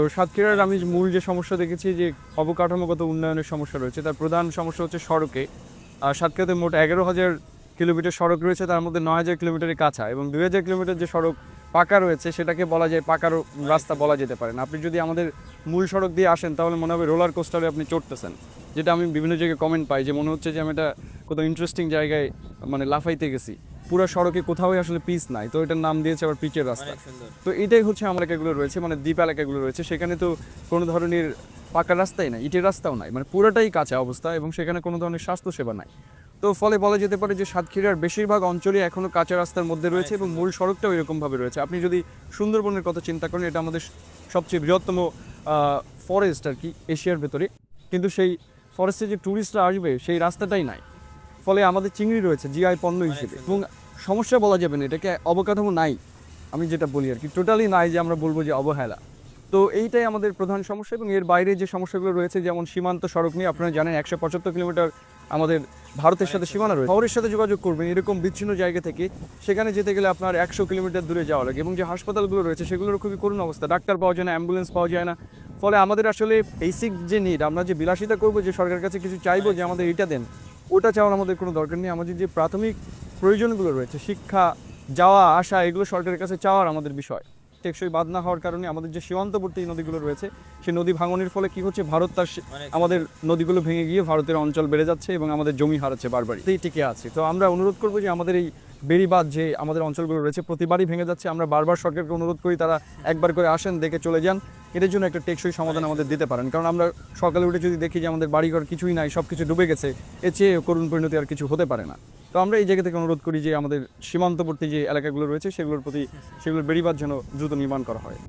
তো সাতক্ষীরার আমি মূল যে সমস্যা দেখেছি যে অবকাঠামোগত উন্নয়নের সমস্যা রয়েছে, তার প্রধান সমস্যা হচ্ছে সড়কে। সাতক্ষীরাতে মোট এগারো হাজার কিলোমিটার সড়ক রয়েছে, তার মধ্যে নয় হাজার কিলোমিটারের কাঁচা এবং দুই হাজার কিলোমিটার যে সড়ক পাকা রয়েছে, সেটাকে বলা যায় পাকার রাস্তা বলা যেতে পারে না। আপনি যদি আমাদের মূল সড়ক দিয়ে আসেন, তাহলে মনে হবে রোলার কোস্টারে আপনি চড়তেছেন, যেটা আমি বিভিন্ন জায়গায় কমেন্ট পাই যে মনে হচ্ছে যে আমি এটা কোথাও ইন্টারেস্টিং জায়গায় মানে লাফাইতে গেছি। পুরো সড়কে কোথাও আসলে পিচ নাই। তো এটার নাম দিয়েছে আবার পিচের রাস্তা। তো এটাই হচ্ছে আমার এলাকাগুলো রয়েছে মানে দ্বীপ এলাকাগুলো রয়েছে। সেখানে তো কোনো ধরনের পাকা রাস্তাই নাই ইটের রাস্তাও নাই। মানে পুরোটাই কাঁচা অবস্থা এবং সেখানে কোনো ধরনের স্বাস্থ্যসেবা নাই। তো ফলে বলা যেতে পারে যে সাতক্ষীরার বেশিরভাগ অঞ্চলই এখনও কাঁচা রাস্তার মধ্যে রয়েছে এবং মূল সড়কটাও এরকমভাবে রয়েছে। আপনি যদি সুন্দরবনের কথা চিন্তা করেন এটা আমাদের সবচেয়ে বৃহত্তম ফরেস্ট আর কি এশিয়ার ভেতরে। কিন্তু সেই ফরেস্টে যে ট্যুরিস্টরা আসবে সেই রাস্তাটাই নাই। ফলে আমাদের চিংড়ি রয়েছে জিআই পণ্য হিসেবে। এবং সমস্যা বলা যাবে না এটাকে অবকাঠামো নাই আমি যেটা বলি আর কি। টোটালি নাই যে আমরা বলব যে অবহেলা। তো এইটাই আমাদের প্রধান সমস্যা এবং এর বাইরে যে সমস্যাগুলো রয়েছে যেমন সীমান্ত সড়ক নিয়ে আপনারা জানেন একশো পঁচাত্তর কিলোমিটার আমাদের ভারতের সাথে সীমানা রয়েছে। শহরের সাথে যোগাযোগ করবেন এরকম বিচ্ছিন্ন জায়গা থেকে সেখানে যেতে গেলে আপনার একশো কিলোমিটার দূরে যাওয়া লাগে এবং যে হাসপাতালগুলো রয়েছে সেগুলোর খুবই করুণ অবস্থা। ডাক্তার পাওয়া যায় না অ্যাম্বুলেন্স পাওয়া যায় না। ফলে আমাদের আসলে বেসিক যে নিড আমরা যে বিলাসিতা করব যে সরকারের কাছে কিছু চাইব যে আমাদের এটা দেন। ওটা চাওয়ার আমাদের কোনো দরকার নেই। আমাদের যে প্রাথমিক প্রয়োজনগুলো রয়েছে, শিক্ষা, যাওয়া, আসা, এগুলো সরকারের কাছে চাওয়ার আমাদের বিষয়। টেকসই বাদ না হওয়ার কারণে আমাদের যে সীমান্তবর্তী নদীগুলো রয়েছে সেই নদী ভাঙনের ফলে কি হচ্ছে ভারত তার আমাদের নদীগুলো ভেঙে গিয়ে ভারতের অঞ্চল বেড়ে যাচ্ছে এবং আমাদের জমি হারাচ্ছে বারবারই। এই টিকে আছে। তো আমরা অনুরোধ করব যে আমাদের এই বেড়িবাঁধ যে আমাদের অঞ্চলগুলো রয়েছে প্রতিবারই ভেঙে যাচ্ছে। আমরা বারবার সরকারকে অনুরোধ করি তারা একবার করে আসেন দেখে চলে যান। এদের জন্য একটা টেকসই সমাধান আমাদের দিতে পারেন। কারণ আমরা সকালে উঠে যদি দেখি যে আমাদের বাড়িঘর কিছুই নাই সব কিছু ডুবে গেছে এর চেয়ে করুণ পরিণতি আর কিছু হতে পারে না। তো আমরা এই জায়গা থেকে অনুরোধ করি যে আমাদের সীমান্তবর্তী যে এলাকাগুলো রয়েছে, সেগুলোর প্রতি, সেগুলোর বেড়িবাঁধ যেন দ্রুত নির্মাণ করা হয়।